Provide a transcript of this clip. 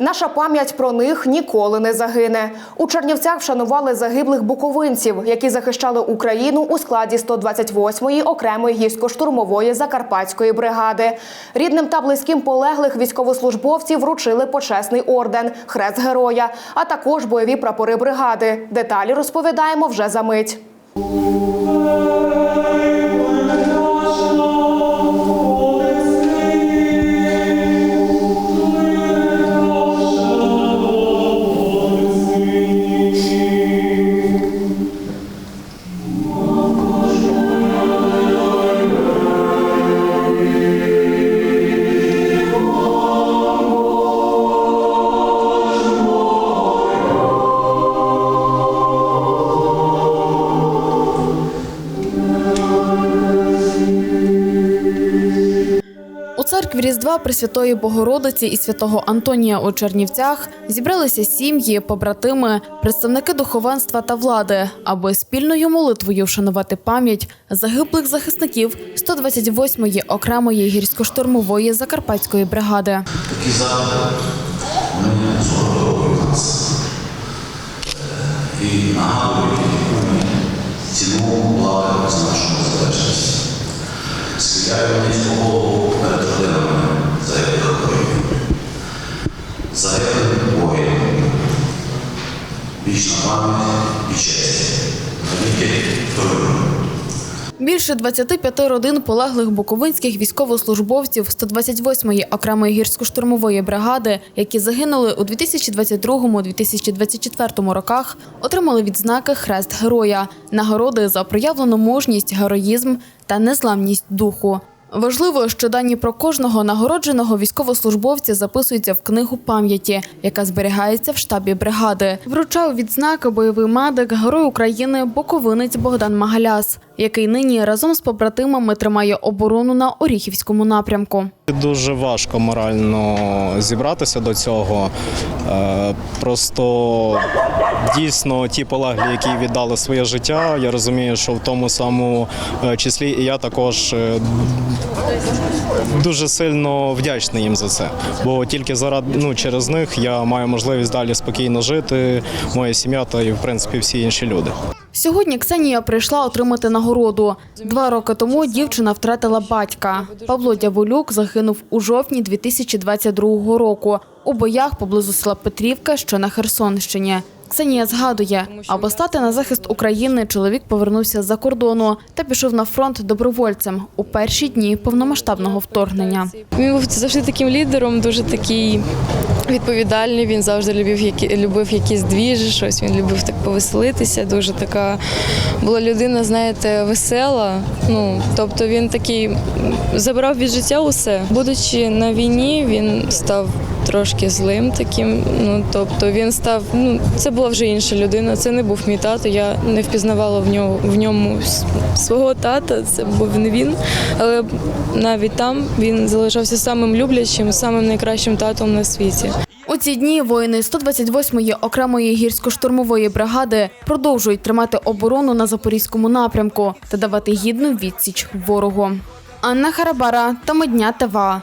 Наша пам'ять про них ніколи не загине. У Чернівцях вшанували загиблих буковинців, які захищали Україну у складі 128-ї окремої гірсько-штурмової закарпатської бригади. Рідним та близьким полеглих військовослужбовців вручили почесний орден, хрест героя, а також бойові прапори бригади. Деталі розповідаємо вже за мить. Церкві Різдва Пресвятої Богородиці і святого Антонія у Чернівцях зібралися сім'ї, побратими, представники духовенства та влади, аби спільною молитвою вшанувати пам'ять загиблих захисників 128-ї окремої гірсько-штурмової закарпатської бригади. Такі заходи вони згуртовують нас Е, і нагадують, яку ми ціну платимо за нашу Загиблих воїнів. Вічна пам'ять і честь. Навіки здоров'я. Більше 25 родин полеглих буковинських військовослужбовців 128-ї окремої гірсько-штурмової бригади, які загинули у 2022-2024 роках, отримали відзнаки Хрест Героя, нагороди за проявлену мужність, героїзм та незламність духу. Важливо, що дані про кожного нагородженого військовослужбовця записуються в книгу пам'яті, яка зберігається в штабі бригади. Вручав відзнаки бойовий медик, герой України, боковинець Богдан Магаляс, який нині разом з побратимами тримає оборону на Оріхівському напрямку. Дуже важко морально зібратися до цього. Е, Просто дійсно ті полеглі, які віддали своє життя. Я розумію, що в тому самому е, числі і я також е, дуже сильно вдячний їм за це. Бо тільки заради ну, через них я маю можливість далі спокійно жити, моя сім'я та і в принципі всі інші люди. Сьогодні Ксенія прийшла отримати нагороду. Два роки тому дівчина втратила батька. Павло Дяволюк загинув у жовтні 2022 року у боях поблизу села Петрівка, що на Херсонщині. Ксенія згадує, аби стати на захист України, чоловік повернувся з-за кордону та пішов на фронт добровольцем у перші дні повномасштабного вторгнення. Він був завжди таким лідером, дуже такий відповідальний. Він завжди любив які любив якісь двіжі, щось. Він любив так повеселитися. Дуже така була людина, знаєте, весела. Ну тобто він такий забрав від життя усе. Будучи на війні, він став трошки злим таким. Ну тобто він став. Ну це була вже інша людина. Це не був мій тато. Я не впізнавала в нього в ньому свого тата. Це був не він. Але навіть там він залишався самим люблячим, самим найкращим татом на світі. У ці дні воїни 128-ї окремої гірсько-штурмової бригади продовжують тримати оборону на запорізькому напрямку та давати гідну відсіч ворогу. Анна Харабара та Медня ТВА.